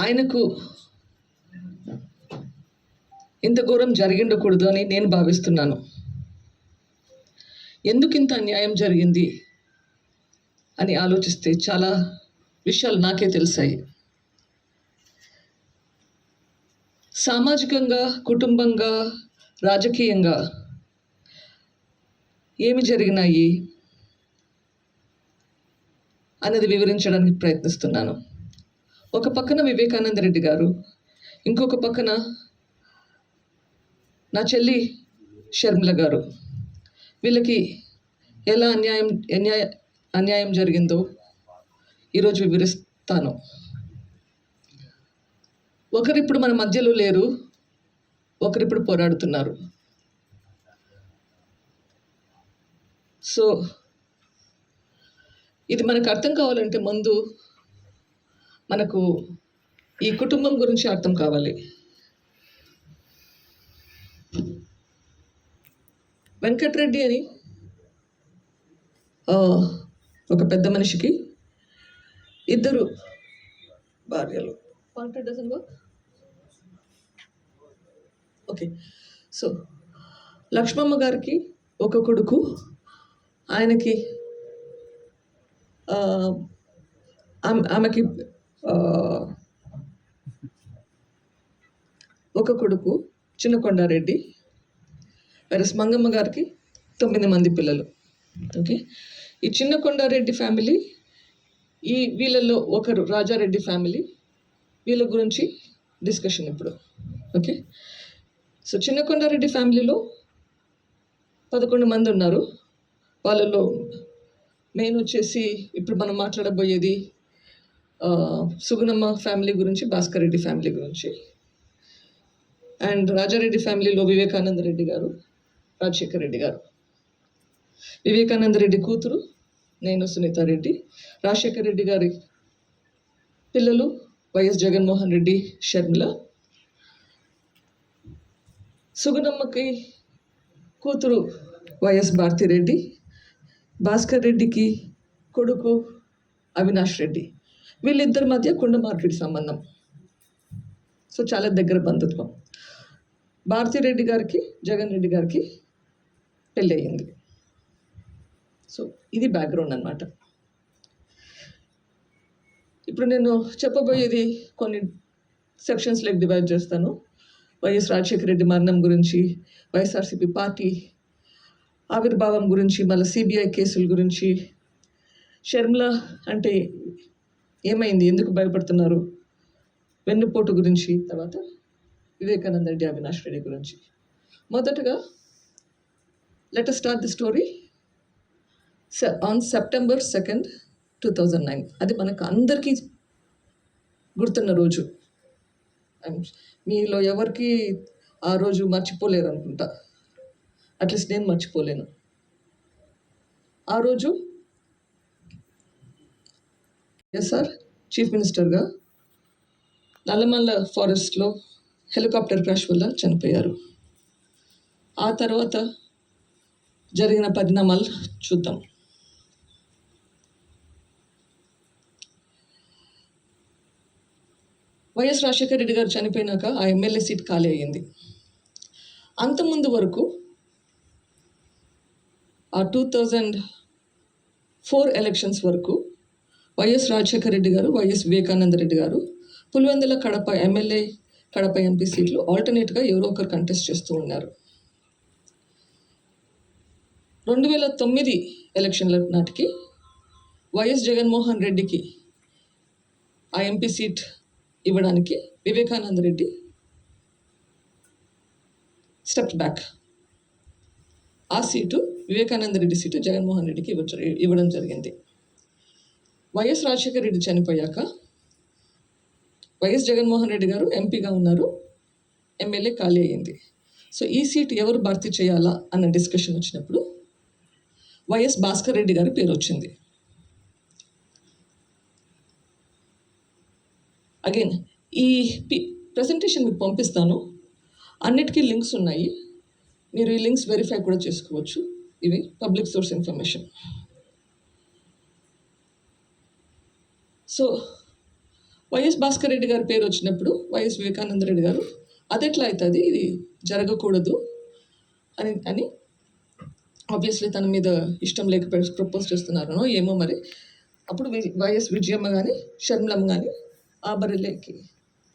ఆయనకు ఇంత ఘోరం జరిగిండకూడదు అని నేను భావిస్తున్నాను. ఎందుకు ఇంత అన్యాయం జరిగింది అని ఆలోచిస్తే చాలా విషయాలు నాకే తెలిసాయి. సామాజికంగా కుటుంబంగా రాజకీయంగా ఏమి జరిగినాయి అన్నది వివరించడానికి ప్రయత్నిస్తున్నాను. ఒక పక్కన వివేకానంద రెడ్డి గారు ఇంకొక పక్కన నా చెల్లి షర్మిల గారు. వీళ్ళకి ఎలా అన్యాయం అన్యాయ అన్యాయం జరిగిందో ఈరోజు వివరిస్తాను. ఒకరిప్పుడు మన మధ్యలో లేరు ఒకరిప్పుడు పోరాడుతున్నారు. సో ఇది మనకు అర్థం కావాలంటే ముందు మనకు ఈ కుటుంబం గురించి అర్థం కావాలి. వెంకట్రెడ్డి అని ఒక పెద్ద మనిషికి ఇద్దరు భార్యలు. ఓకే. సో లక్ష్మమ్మ గారికి ఒక కొడుకు ఆయనకి ఆమెకి ఒక కొడుకు చిన్నకొండారెడ్డి వెరస్ మంగమ్మ గారికి తొమ్మిది మంది పిల్లలు. ఓకే? ఈ చిన్న కొండారెడ్డి ఫ్యామిలీ ఈ వీళ్ళల్లో ఒకరు రాజారెడ్డి ఫ్యామిలీ వీళ్ళ గురించి డిస్కషన్ ఇప్పుడు. ఓకే? సో చిన్న కొండారెడ్డి ఫ్యామిలీలో పదకొండు మంది ఉన్నారు. వాళ్ళలో మెయిన్ వచ్చేసి ఇప్పుడు మనం మాట్లాడబోయేది సుగుణమ్మ ఫ్యామిలీ గురించి భాస్కర్ రెడ్డి ఫ్యామిలీ గురించి. అండ్ రాజారెడ్డి ఫ్యామిలీలో వివేకానంద రెడ్డి గారు రాజశేఖర్ రెడ్డి గారు. వివేకానంద రెడ్డి కూతురు నేను సునీత రెడ్డి. రాజశేఖర్ రెడ్డి గారి పిల్లలు వైఎస్ జగన్మోహన్ రెడ్డి షర్మిల. సుగుణమ్మకి కూతురు వైఎస్ భారతిరెడ్డి. భాస్కర్ రెడ్డికి కొడుకు అవినాష్ రెడ్డి. వీళ్ళిద్దరి మధ్య కుండ మార్పిడి సంబంధం. సో చాలా దగ్గర బంధుత్వం. భారతిరెడ్డి గారికి జగన్ రెడ్డి గారికి పెళ్ళి అయ్యింది. సో ఇది బ్యాక్గ్రౌండ్ అనమాట ఇప్పుడు నేను చెప్పబోయేది కొన్ని సెక్షన్స్ లెక్ డివైడ్ చేస్తాను. వైఎస్ రాజశేఖర రెడ్డి మరణం గురించి వైఎస్ఆర్సీపీ పార్టీ ఆవిర్భావం గురించి మళ్ళీ సిబిఐ కేసుల గురించి షర్మిల అంటే ఏమైంది? ఎందుకు భయపడుతున్నారు? వెన్నుపోటు గురించి తర్వాత వివేకానంద రెడ్డి అవినాష్ రెడ్డి గురించి. మొదటగా letter start the story on September second two thousand nine అది మనకు అందరికీ గుర్తున్న రోజు. మీలో ఎవరికి ఆ రోజు మర్చిపోలేరు అనుకుంటా అట్లీస్ట్ నేను మర్చిపోలేను. ఆ రోజు సార్ చీఫ్ మినిస్టర్గా నల్లమల్ల ఫారెస్ట్లో హెలికాప్టర్ క్రాష్ వల్ల చనిపోయారు. ఆ తర్వాత జరిగిన పరిణామాలు చూద్దాం. వైఎస్ రాజశేఖర రెడ్డి గారు చనిపోయినాక ఆ ఎమ్మెల్యే సీట్ ఖాళీ అయ్యింది. అంతకుముందు వరకు ఆ టూ థౌజండ్ ఫోర్ ఎలక్షన్స్ వరకు వైఎస్ రాజశేఖర రెడ్డి గారు వైఎస్ వివేకానంద రెడ్డి గారు పులివెందుల కడప ఎమ్మెల్యే కడప ఎంపీ సీట్లు ఆల్టర్నేట్గా ఎవరో ఒకరు కంటెస్ట్ చేస్తూ ఉన్నారు. రెండు వేల తొమ్మిది ఎలక్షన్ల నాటికి వైఎస్ జగన్మోహన్ రెడ్డికి ఆ ఎంపీ సీట్ ఇవ్వడానికి వివేకానంద రెడ్డి స్టెప్ బ్యాక్ ఆ సీటు వివేకానంద రెడ్డి సీటు జగన్మోహన్ రెడ్డికి ఇవ్వడం జరిగింది. వైఎస్ రాజశేఖర రెడ్డి చనిపోయాక వైఎస్ జగన్మోహన్ రెడ్డి గారు ఎంపీగా ఉన్నారు ఎమ్మెల్యే ఖాళీ అయ్యింది. సో ఈ సీట్ ఎవరు భర్తీ చేయాలా అన్న డిస్కషన్ వచ్చినప్పుడు వైఎస్ భాస్కర్ రెడ్డి గారి పేరు వచ్చింది. అగైన్ ఈ పి ప్రజెంటేషన్ మీకు పంపిస్తాను. అన్నిటికీ లింక్స్ ఉన్నాయి. మీరు ఈ లింక్స్ వెరిఫై కూడా చేసుకోవచ్చు. ఇవి public source information. So YS Bhaskar Reddy గారి పేరు వచ్చినప్పుడు వైఎస్ వివేకానంద రెడ్డి గారు అది ఎట్లా అవుతుంది ఇది జరగకూడదు అని అని ఆబ్వియస్లీ తన మీద ఇష్టం లేక ప్రపోజ్ చేస్తున్నారనో ఏమో మరి. అప్పుడు వి- వైఎస్ విజయమ్మ కానీ షర్మిలమ్మ కానీ ఆ బరిలోకి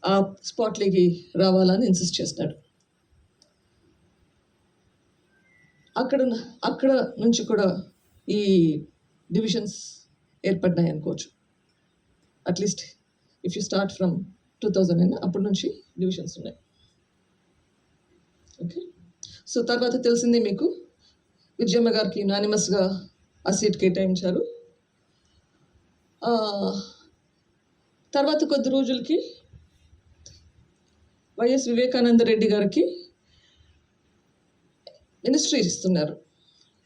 ఆ స్పాట్లోకి రావాలని ఇన్సిస్ట్ చేస్తున్నాడు. అక్కడ అక్కడ నుంచి కూడా ఈ డివిజన్స్ ఏర్పడినాయి అనుకోవచ్చు at least if you start from two thousand అయినా అప్పటి నుంచి డివిజన్స్ ఉన్నాయి. ఓకే సో తర్వాత తెలిసింది మీకు విజయమ్మ గారికి యునానిమస్గా ఆ సీట్ కేటాయించారు. తర్వాత కొద్ది రోజులకి వైఎస్ వివేకానంద రెడ్డి గారికి మినిస్ట్రీ ఇస్తున్నారు.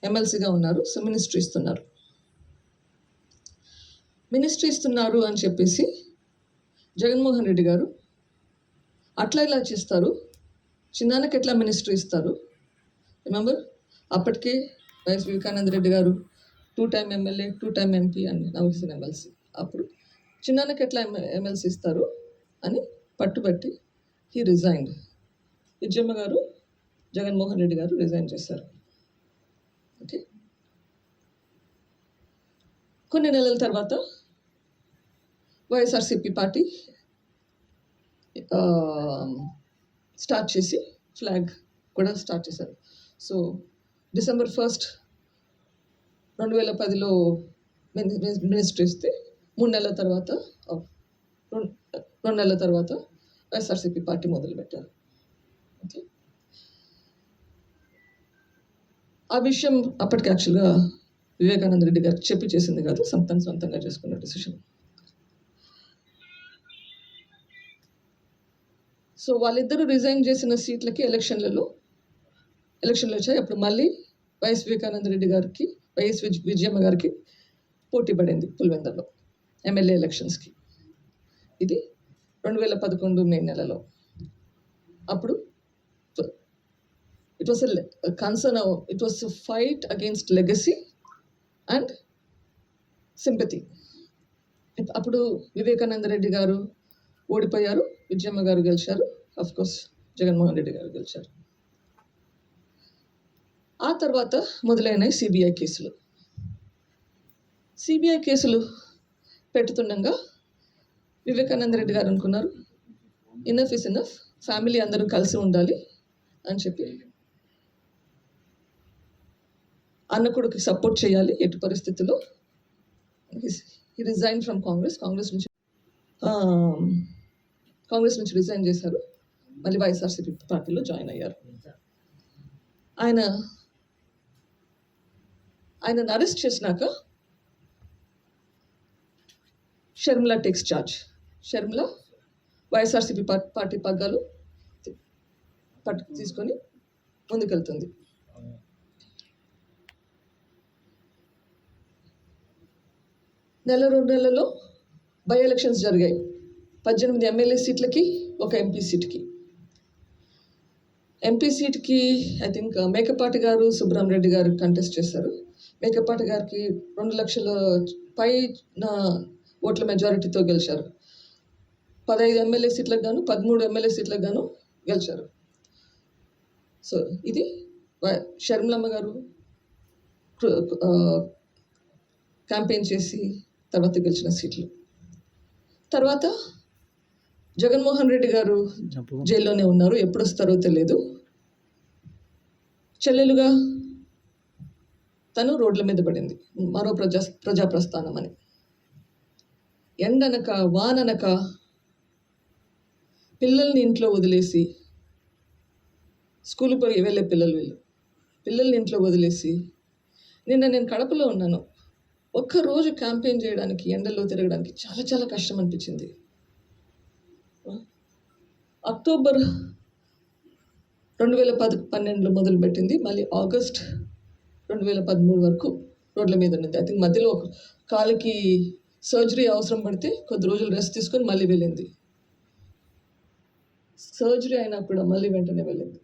ఎమ్మెల్సీగా ఉన్నారు సో మినిస్ట్రీ ఇస్తున్నారు. మినిస్ట్రీ ఇస్తున్నారు అని చెప్పేసి జగన్మోహన్ రెడ్డి గారు అట్లా ఇలా చేస్తారు. చిన్నాన్నకి ఎట్లా మినిస్ట్రీ ఇస్తారు? రిమెంబర్ అప్పటికే వైఎస్ వివేకానంద రెడ్డి గారు two time MLA two time MP అని నవ్వుసిన ఎమ్మెల్సీ అప్పుడు చిన్నాన్నకి ఎట్లా ఎమ్మెల్సీ ఇస్తారు అని పట్టుబట్టి హీ రిజైన్డ్ విజయమ్మ గారు జగన్మోహన్ రెడ్డి గారు రిజైన్ చేశారు. ఓకే కొన్ని నెలల తర్వాత వైఎస్ఆర్సిపి పార్టీ స్టార్ట్ చేసి ఫ్లాగ్ కూడా స్టార్ట్ చేశారు. సో డిసెంబర్ ఫస్ట్ రెండు వేల పదిలో మినిస్టర్ ఇస్తే మూడు నెలల తర్వాత రెండు రెండు నెలల తర్వాత వైఎస్ఆర్సీపీ పార్టీ మొదలుపెట్టారు. ఓకే. ఆ విషయం అప్పటికి యాక్చువల్గా వివేకానంద రెడ్డి గారు చెప్పి చేసింది కాదు సొంతం సొంతంగా చేసుకున్న డిసిషన్. సో వాళ్ళిద్దరూ రిజైన్ చేసిన సీట్లకి ఎలక్షన్లలో ఎలక్షన్లు వచ్చాయి. అప్పుడు మళ్ళీ వైఎస్ వివేకానంద రెడ్డి గారికి వైఎస్ విజ్ విజయమ్మ గారికి పోటీ పడింది పులివెందర్లో ఎమ్మెల్యే ఎలక్షన్స్కి. ఇది రెండు వేల పదకొండు మే నెలలో. అప్పుడు it was concern it was fight against legacy and sympathy అప్పుడు వివేకానంద రెడ్డి గారు ఓడిపోయారు. విజయమ్మ గారు గెలిచారు. అఫ్ కోర్స్ జగన్మోహన్ రెడ్డి గారు గెలిచారు. ఆ తర్వాత మొదలైనవి సిబిఐ కేసులు. సిబిఐ కేసులు పెట్టుతుండగా వివేకానంద రెడ్డి గారు అనుకున్నారు ఇనఫ్ ఇస్ ఇనఫ్ ఫ్యామిలీ అందరూ కలిసి ఉండాలి అని చెప్పి. అన్న కొడుకు సపోర్ట్ చేయాలి ఎటు పరిస్థితుల్లో. ఈ రిజైన్ ఫ్రమ్ కాంగ్రెస్ కాంగ్రెస్ నుంచి um, కాంగ్రెస్ నుంచి రిజైన్ చేశారు. మళ్ళీ వైఎస్ఆర్సీపీ పార్టీలో జాయిన్ అయ్యారు. ఆయన ఆయనను అరెస్ట్ చేసినాక Sharmila takes charge. Sharmila YSRCP party party పగ్గాలు పట్టు తీసుకొని ముందుకెళ్తుంది. నెల రెండు నెలల్లో బై ఎలక్షన్స్ జరిగాయి. పద్దెనిమిది ఎమ్మెల్యే సీట్లకి ఒక ఎంపీ సీట్కి. ఎంపీ సీట్కి ఐ థింక్ uh, మేకపాటి గారు సుబ్రహ్మరెడ్డి గారు కంటెస్ట్ చేశారు. మేకపాటి గారికి రెండు లక్షల పై నా ఓట్ల మెజారిటీతో గెలిచారు. పదహైదు ఎమ్మెల్యే సీట్లకు గాను పదమూడు ఎమ్మెల్యే సీట్లకు గాను గెలిచారు. సో ఇది షర్మిలమ్మ గారు క్యాంపెయిన్ చేసి తర్వాత గెలిచిన సీట్లు. తర్వాత జగన్మోహన్ రెడ్డి గారు జైల్లోనే ఉన్నారు. ఎప్పుడు వస్తారో తెలియదు చెల్లెలుగా తను రోడ్ల మీద పడింది. మరో ప్రజా ప్రజా ప్రస్థానం అని. ఎండనక వాననక పిల్లల్ని ఇంట్లో వదిలేసి స్కూల్ పోయి వెళ్ళే పిల్లలు వీళ్ళు. పిల్లల్ని ఇంట్లో వదిలేసి నిన్న నేను కడపలో ఉన్నాను. ఒక్కరోజు క్యాంపెయిన్ చేయడానికి ఎండల్లో తిరగడానికి చాలా చాలా కష్టం అనిపించింది. అక్టోబర్ రెండు వేల పది పన్నెండులో మొదలుపెట్టింది. మళ్ళీ ఆగస్ట్ రెండు వేల పదమూడు వరకు రోడ్ల మీద ఉన్నది. ఐ థింక్ మధ్యలో ఒక కాలుకి సర్జరీ అవసరం పడితే కొద్ది రోజులు రెస్ట్ తీసుకొని మళ్ళీ వెళ్ళింది. సర్జరీ అయినా కూడా మళ్ళీ వెంటనే వెళ్ళింది.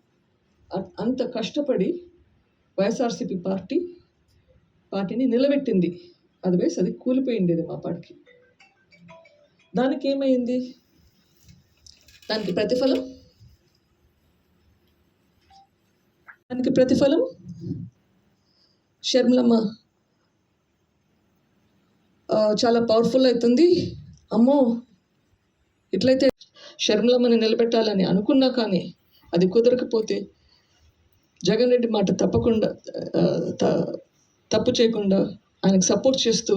అంత కష్టపడి వైఎస్ఆర్సీపీ పార్టీ పార్టీని నిలబెట్టింది. అదర్వైజ్ అది కూలిపోయిండేది మా పాటికి దానికి ఏమైంది? దానికి ప్రతిఫలం? దానికి ప్రతిఫలం? షర్మిలమ్మ. చాలా పవర్ఫుల్ అవుతుంది అమ్మో! ఇట్లయితే షర్మిలమ్మని నిలబెట్టాలని అనుకున్నా కానీ అది కుదరకపోతే జగన్ రెడ్డి మాట తప్పకుండా త- తప్పు చేయకుండా ఆయనకు సపోర్ట్ చేస్తూ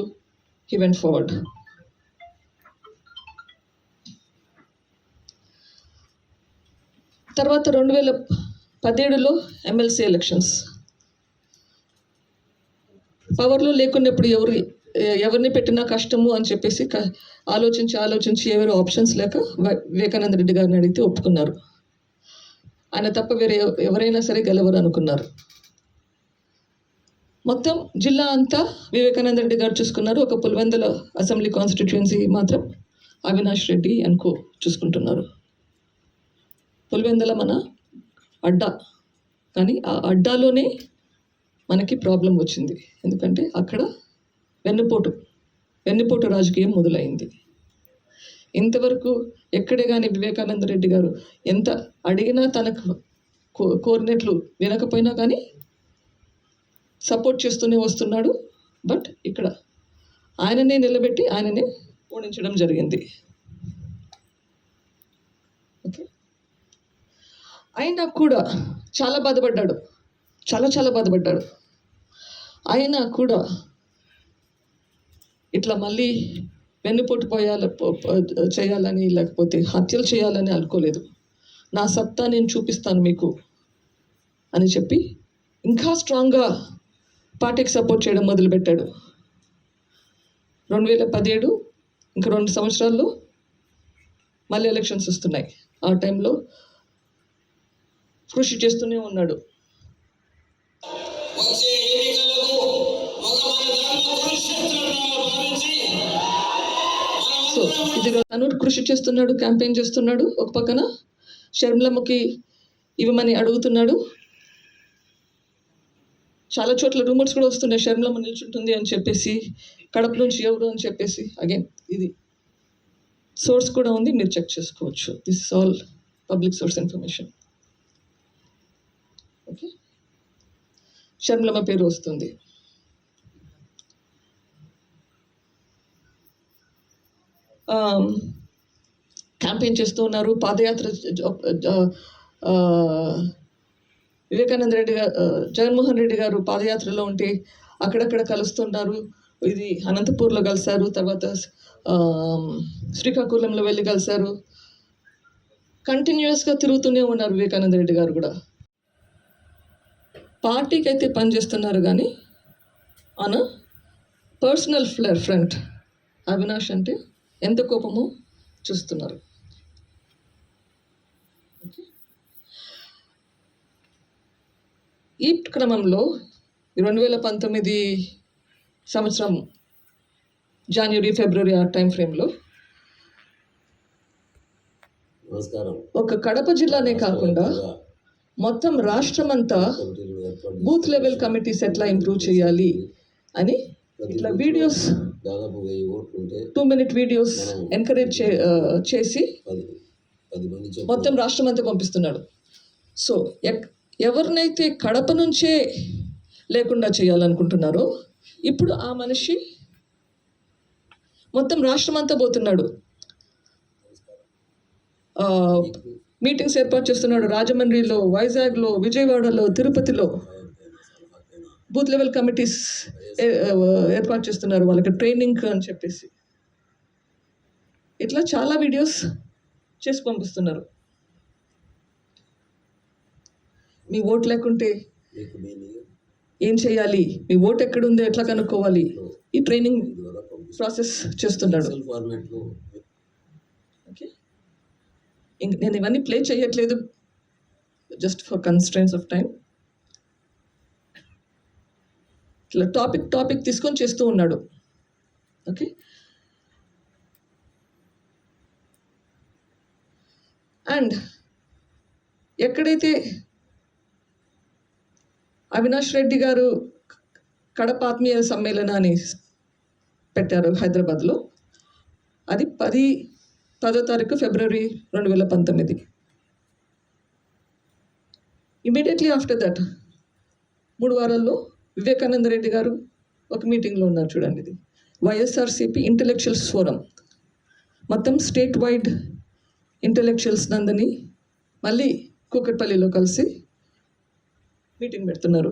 హీ వెంట్ ఫార్వర్డ్ తర్వాత రెండు వేల పదిహేడులో ఎమ్మెల్సీ ఎలక్షన్స్. పవర్లో లేకున్నప్పుడు ఎవరు ఎవరిని పెట్టినా కష్టము అని చెప్పేసి ఆలోచించి ఆలోచించి ఎవరు ఆప్షన్స్ లేక వివేకానంద రెడ్డి గారిని అడిగితే ఒప్పుకున్నారు. ఆయన తప్ప వేరే ఎవరైనా సరే గెలవరు అనుకున్నారు. మొత్తం జిల్లా అంతా వివేకానంద రెడ్డి గారు చూసుకున్నారు. ఒక పులివెందుల అసెంబ్లీ కాన్స్టిట్యుయెన్సీ మాత్రం అవినాష్ రెడ్డి అనుకో చూసుకుంటున్నారు. పులివెందుల మన అడ్డా. కానీ ఆ అడ్డాలోనే మనకి ప్రాబ్లం వచ్చింది. ఎందుకంటే అక్కడ వెన్నుపోటు వెన్నుపోటు రాజకీయం మొదలైంది. ఇంతవరకు ఎక్కడే కానీ వివేకానంద రెడ్డి గారు ఎంత అడిగినా తనకు కో- కోరినట్లు వినకపోయినా కానీ సపోర్ట్ చేస్తూనే వస్తున్నాడు. బట్ ఇక్కడ ఆయననే నిలబెట్టి ఆయననే ఓడించడం జరిగింది ఓకే అయినా కూడా చాలా బాధపడ్డాడు. చాలా చాలా బాధపడ్డాడు. అయినా కూడా ఇట్లా మళ్ళీ వెన్నుపోటు పోయాల చేయాలని లేకపోతే హత్యలు చేయాలని అనుకోలేదు. నా సత్తా నేను చూపిస్తాను మీకు అని చెప్పి ఇంకా స్ట్రాంగ్గా పార్టీకి సపోర్ట్ చేయడం మొదలుపెట్టాడు. రెండు వేల పదిహేడు ఇంకా రెండు సంవత్సరాల్లో మళ్ళీ ఎలక్షన్స్ వస్తున్నాయి. ఆ టైంలో కృషి చేస్తూనే ఉన్నాడు. సో ఇది తను కృషి చేస్తున్నాడు క్యాంపెయిన్ చేస్తున్నాడు ఒక పక్కన షర్మిలమ్మకి ఇవ్వమని అడుగుతున్నాడు. చాలా చోట్ల రూమర్స్ కూడా వస్తున్నాయి షర్మిలమ్మ నిల్చుంటుంది అని చెప్పేసి కడప నుంచి ఎవరు అని చెప్పేసి అగైన్ ఇది సోర్స్ కూడా ఉంది మీరు చెక్ చేసుకోవచ్చు. This is all public source information okay Sharmilamma పేరు వస్తుంది క్యాంపెయిన్ చేస్తూ ఉన్నారు. పాదయాత్ర uh, uh, uh, Vivekananda Reddy గారు జగన్మోహన్ రెడ్డి గారు పాదయాత్రలో ఉంటే అక్కడక్కడ కలుస్తున్నారు. ఇది అనంతపూర్లో కలిశారు. తర్వాత um, శ్రీకాకుళంలో వెళ్ళి కలిశారు. కంటిన్యూస్గా తిరుగుతూనే ఉన్నారు వివేకానంద రెడ్డి గారు కూడా. పార్టీకి అయితే పనిచేస్తున్నారు కానీ ఆన పర్సనల్ ఫ్లర్ ఫ్రంట్ అవినాష్ అంటే ఎంత కోపమో చూస్తున్నారు. ఈ క్రమంలో రెండు వేల పంతొమ్మిది సంవత్సరం జనవరి ఫిబ్రవరి ఆ టైం ఫ్రేమ్లో నమస్కారం ఒక కడప జిల్లానే కాకుండా మొత్తం రాష్ట్రం అంతా బూత్ లెవెల్ కమిటీస్ ఎట్లా ఇంప్రూవ్ చేయాలి అని ఇట్లా videos two minute videos encourage చే చేసి మొత్తం రాష్ట్రం అంతా పంపిస్తున్నాడు. సో ఎక్ ఎవరినైతే కడప నుంచే లేకుండా చేయాలనుకుంటున్నారో ఇప్పుడు ఆ మనిషి మొత్తం రాష్ట్రం అంతా పోతున్నాడు మీటింగ్స్ ఏర్పాటు చేస్తున్నాడు రాజమండ్రిలో వైజాగ్లో విజయవాడలో తిరుపతిలో. బూత్ లెవెల్ కమిటీస్ ఏర్పాటు చేస్తున్నారు వాళ్ళకి ట్రైనింగ్ అని చెప్పేసి. ఇట్లా చాలా వీడియోస్ చేసి పంపిస్తున్నారు. మీ ఓట్ లేకుంటే ఏం చేయాలి? మీ ఓట్ ఎక్కడుందో ఎట్లా కనుక్కోవాలి? ఈ ట్రైనింగ్ ప్రాసెస్ చేస్తున్నాడు. ఇంక నేను ఇవన్నీ ప్లే చేయట్లేదు just for constraints of time ఇట్లా టాపిక్ టాపిక్ తీసుకొని చేస్తూ ఉన్నాడు. ఓకే అండ్ ఎక్కడైతే అవినాష్ రెడ్డి గారు కడప ఆత్మీయ సమ్మేళనాన్ని పెట్టారు హైదరాబాద్లో అది పది పదో తారీఖు ఫిబ్రవరి రెండు వేల పంతొమ్మిది. ఇమీడియట్లీ ఆఫ్టర్ దట్ మూడు వారాల్లో వివేకానంద రెడ్డి గారు ఒక మీటింగ్లో ఉన్నారు చూడండి ఇది. వైఎస్ఆర్సిపి ఇంటలెక్చువల్స్ ఫోరం మొత్తం స్టేట్ వైడ్ ఇంటలెక్చువల్స్ నందని మళ్ళీ కూకట్పల్లిలో కలిసి మీటింగ్ పెడుతున్నారు.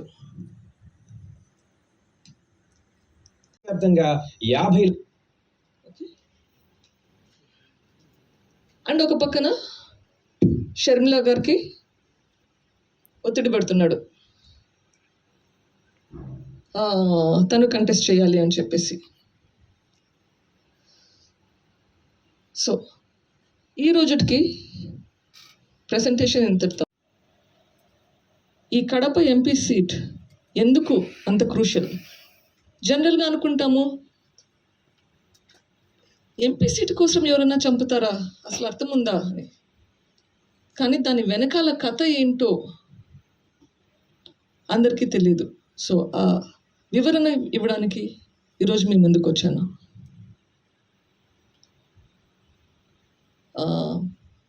వ్యాప్తంగా యాభై అండ్ ఒక పక్కన షర్మిల గారికి ఒత్తిడి పడుతున్నాడు. తను కంటెస్ట్ చేయాలి అని చెప్పేసి. సో ఈ రోజుకి ప్రజెంటేషన్ ఇంతటితో ఈ కడప ఎంపీ సీట్ ఎందుకు అంత క్రూషియల్? జనరల్గా అనుకుంటాము ఎంపీ సీట్ కోసం ఎవరైనా చంపుతారా? అసలు అర్థం ఉందా అని కానీ దాని వెనకాల కథ ఏంటో అందరికీ తెలియదు సో ఆ వివరణ ఇవ్వడానికి ఈరోజు మీ ముందుకు వచ్చాను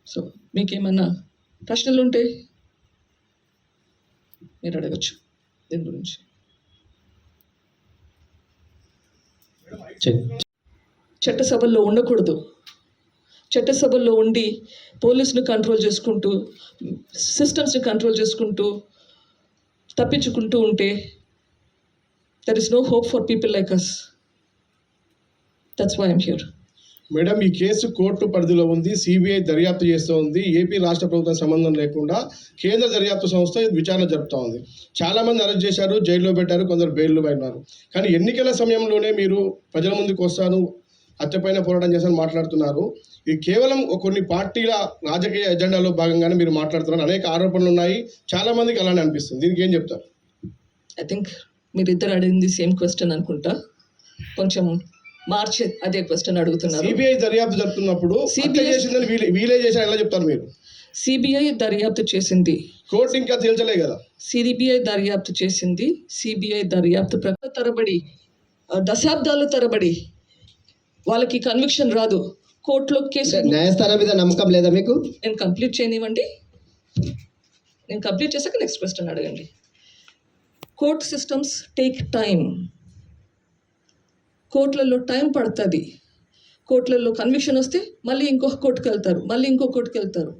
సో మీకేమన్నా ప్రశ్నలు ఉంటే మీరు అడగచ్చు దీని గురించి. చట్టసభల్లో ఉండకూడదు. చట్టసభల్లో ఉండి పోలీసుని కంట్రోల్ చేసుకుంటూ సిస్టమ్స్ని కంట్రోల్ చేసుకుంటూ తప్పించుకుంటూ ఉంటే there is no hope for people like us that's why I'm here madam ఈ కేసు కోర్టు పరిధిలో ఉంది సిబిఐ దర్యాప్తు చేస్తూ ఉంది ఏపీ రాష్ట్ర ప్రభుత్వం సంబంధం లేకుండా కేంద్ర దర్యాప్తు సంస్థ విచారణ జరుపుతూ ఉంది. చాలామంది అరెస్ట్ చేశారు జైల్లో పెట్టారు కొందరు బెయిల్లో పడినారు. కానీ ఎన్నికల సమయంలోనే మీరు ప్రజల ముందుకు వస్తాను హత్యపైన పోరాటం చేస్తాను మాట్లాడుతున్నారు. ఇది కేవలం కొన్ని పార్టీల రాజకీయ ఎజెండాలో భాగంగానే మీరు మాట్లాడుతున్నారు. అనేక ఆరోపణలు ఉన్నాయి. చాలా మందికి అలానే అనిపిస్తుంది. దీనికి ఏం చెప్తారు? ఐ థింక్ మీరిద్దరు అడిగింది సేమ్ క్వశ్చన్ అనుకుంటా. కొంచెం మార్చి అదే క్వశ్చన్ అడుగుతున్నారు. సిబిఐ దర్యాప్తు జరుపుతున్నప్పుడు చేసిందని వీలే చేశారు ఎలా చెప్తారు మీరు? సిబిఐ దర్యాప్తు చేసింది. కోర్టు ఇంకా తేల్చలే కదా. సిబిఐ దర్యాప్తు చేసింది. సిబిఐ దర్యాప్తు ప్రకారం తరబడి దశాబ్దాల తరబడి వాళ్ళకి కన్విక్షన్ రాదు. కోర్టులో కేసు న్యాయస్థానం మీద నమ్మకం లేదా మీకు? నేను కంప్లీట్ చేయనివ్వండి. నేను కంప్లీట్ చేశాక నెక్స్ట్ క్వశ్చన్ అడగండి. కోర్ట్ సిస్టమ్స్ టేక్ టైం కోర్టులలో టైం పడుతుంది. కోర్టులలో కన్విక్షన్ వస్తే మళ్ళీ ఇంకొక కోర్టుకు వెళ్తారు మళ్ళీ ఇంకో కోర్టుకు వెళ్తారు.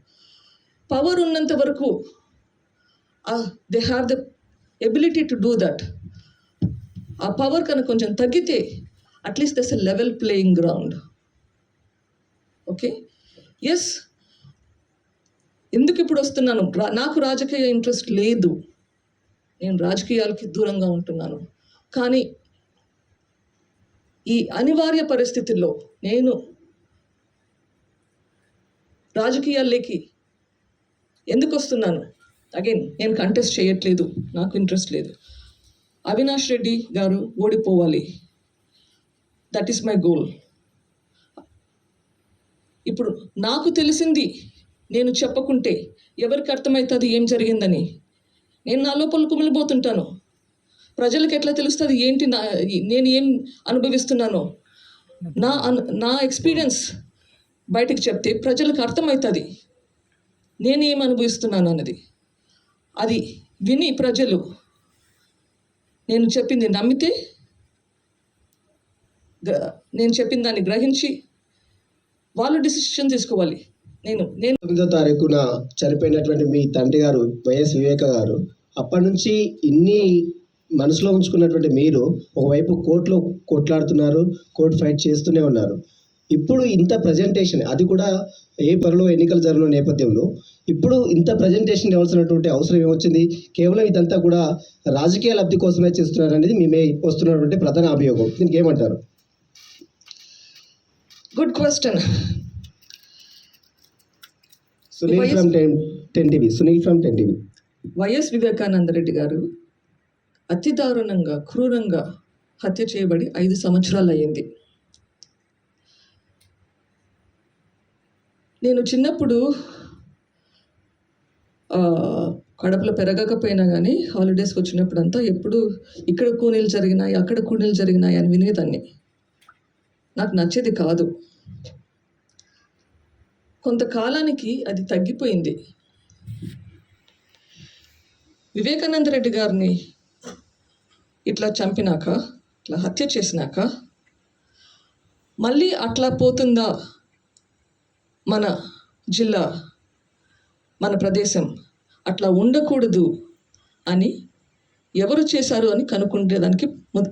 పవర్ ఉన్నంత వరకు they have the ability to do that ఆ పవర్ కనుక కొంచెం తగ్గితే at least thus a level playing ground okay yes ఎందుకు ఇప్పుడు వస్తున్నాను? రా- నాకు రాజకీయ ఇంట్రెస్ట్ లేదు. నేను రాజకీయాలకి దూరంగా ఉంటున్నాను. కానీ ఈ అనివార్య పరిస్థితుల్లో నేను రాజకీయాల్లోకి ఎందుకు వస్తున్నాను? అగైన్ నేను కంటెస్ట్ చేయట్లేదు. నాకు ఇంట్రెస్ట్ లేదు. అవినాష్ రెడ్డి గారు ఓడిపోవాలి. దట్ ఈస్ మై గోల్ ఇప్పుడు నాకు తెలిసింది నేను చెప్పకుంటే ఎవరికి అర్థమవుతుంది ఏం జరిగిందని? నేను నా లోపల కుమిలిపోతుంటాను. ప్రజలకు ఎట్లా తెలుస్తుంది ఏంటి నా నేను ఏం అనుభవిస్తున్నానో? నా నా ఎక్స్పీరియన్స్ బయటకు చెప్తే ప్రజలకు అర్థమవుతుంది నేను ఏం అనుభవిస్తున్నాను అన్నది. అది విని ప్రజలు నేను చెప్పింది నమ్మితే నేను చెప్పిన దాన్ని గ్రహించి వాళ్ళు డిసిషన్ తీసుకోవాలి. నేను నేను తొమ్మిదో తారీఖున చనిపోయినటువంటి మీ తండ్రి గారు వైఎస్ వివేక గారు అప్పటి నుంచి ఇన్ని మనసులో ఉంచుకున్నటువంటి మీరు ఒకవైపు కోర్టులో కొట్లాడుతున్నారు కోర్టు ఫైట్ చేస్తూనే ఉన్నారు. ఇప్పుడు ఇంత ప్రజెంటేషన్ అది కూడా ఏ పనిలో ఎన్నికలు జరిగిన నేపథ్యంలో ఇప్పుడు ఇంత ప్రజెంటేషన్ ఇవ్వాల్సినటువంటి అవసరం ఏమొచ్చింది? కేవలం ఇదంతా కూడా రాజకీయ లబ్ధి కోసమే చేస్తున్నారు అనేది మేమే వస్తున్నటువంటి ప్రధాన అభియోగం. దీనికి ఏమంటారు? Good question Sunil YS- from ten ten TV Sunil from ten TV YS Vivekananda Reddy గారు అతి దారుణంగా క్రూరంగా హత్య చేయబడి ఐదు సంవత్సరాలు అయ్యింది నేను చిన్నప్పుడు కడపలో పెరగకపోయినా కానీ హాలిడేస్కి వచ్చినప్పుడు అంతా ఎప్పుడు ఇక్కడ కూనీలు జరిగినాయి అక్కడ కూనీలు జరిగినాయి అని వినేదాన్ని. నాకు నచ్చేది కాదు. కొంతకాలానికి అది తగ్గిపోయింది. వివేకానంద రెడ్డి గారిని ఇట్లా చంపినాక ఇట్లా హత్య చేసినాక మళ్ళీ అట్లా పోతుందా మన జిల్లా మన ప్రదేశం అట్లా ఉండకూడదు అని ఎవరు చేశారు అని కనుక్కునేదానికి మొద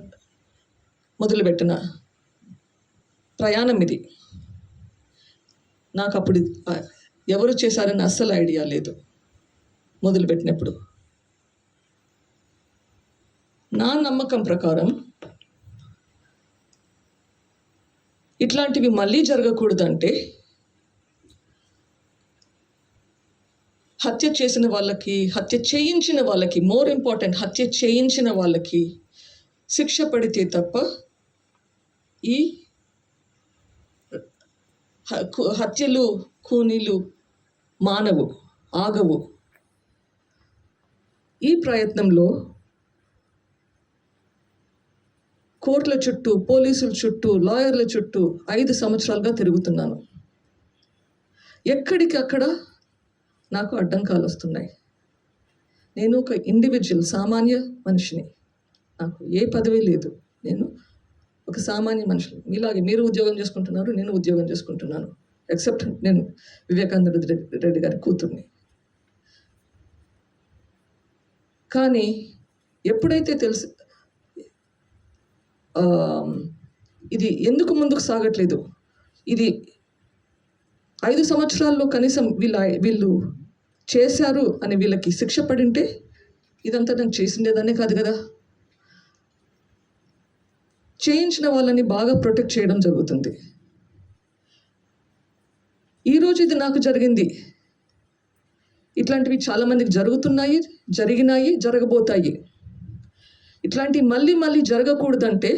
మొదలుపెట్టిన ప్రయాణం ఇది. నాకు అప్పుడు ఎవరు చేశారని అస్సలు ఐడియా లేదు. మొదలుపెట్టినప్పుడు. నా నమ్మకం ప్రకారం ఇట్లాంటివి మళ్ళీ జరగకూడదంటే హత్య చేసిన వాళ్ళకి హత్య చేయించిన వాళ్ళకి మోర్ ఇంపార్టెంట్ హత్య చేయించిన వాళ్ళకి శిక్ష పడితే తప్ప ఈ హత్యలు కూనీలు మానవు ఆగవు. ఈ ప్రయత్నంలో కోర్టుల చుట్టూ పోలీసుల చుట్టూ లాయర్ల చుట్టూ ఐదు సంవత్సరాలుగా తిరుగుతున్నాను. ఎక్కడికక్కడ నాకు అడ్డంకాలు వస్తున్నాయి నేను ఒక ఇండివిజువల్ సామాన్య మనిషిని. నాకు ఏ పదవి లేదు. నేను ఒక సామాన్య మనుషులు. మీలాగే మీరు ఉద్యోగం చేసుకుంటున్నారు నేను ఉద్యోగం చేసుకుంటున్నాను. ఎక్సెప్ట్ నేను వివేకానంద రెడ్డి రెడ్డి గారి కూతుర్ని. కానీ ఎప్పుడైతే తెలిసి ఇది ఎందుకు ముందుకు సాగట్లేదు? ఇది ఐదు సంవత్సరాల్లో కనీసం వీళ్ళ వీళ్ళు చేశారు అని వీళ్ళకి శిక్ష పడింటే ఇదంతా నేను చేసిండేదానే కాదు కదా. చేయించిన వాళ్ళని బాగా ప్రొటెక్ట్ చేయడం జరుగుతుంది. ఈరోజు ఇది నాకు జరిగింది. ఇట్లాంటివి చాలామందికి జరుగుతున్నాయి జరిగినాయి జరగబోతాయి. ఇట్లాంటివి మళ్ళీ మళ్ళీ జరగకూడదంటే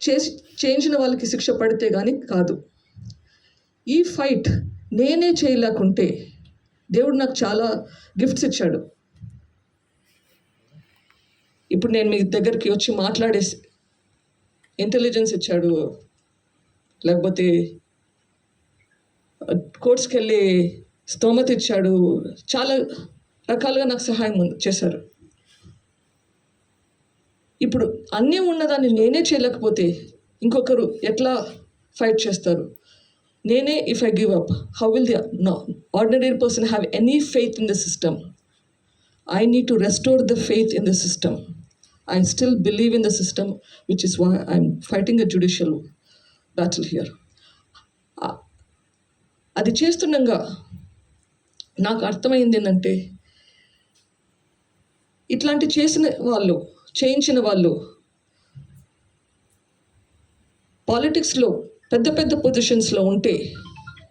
చేసి చేయించిన వాళ్ళకి శిక్ష పడితే కానీ కాదు. ఈ ఫైట్ నేనే చేయలేకుంటే దేవుడు నాకు చాలా గిఫ్ట్స్ ఇచ్చాడు. ఇప్పుడు నేను మీ దగ్గరికి వచ్చి మాట్లాడేసి ఇంటెలిజెన్స్ ఇచ్చాడు. లేకపోతే కోర్ట్స్కి వెళ్ళి స్తోమత ఇచ్చాడు. చాలా రకాలుగా నాకు సహాయం చేశారు. ఇప్పుడు అన్నీ ఉన్నదాన్ని నేనే చేయలేకపోతే ఇంకొకరు ఎట్లా ఫైట్ చేస్తారు? నేనే if I give up how will the ordinary person have any faith in the system I need to restore the faith in the system I still believe in the system which is why I'm fighting a judicial battle here అది చేస్తుండగా నాకు అర్థమైంది ఏంటంటే ఇట్లాంటి చేసిన వాళ్ళు చేయించిన వాళ్ళు పాలిటిక్స్లో పెద్ద పెద్ద పొజిషన్స్లో ఉంటే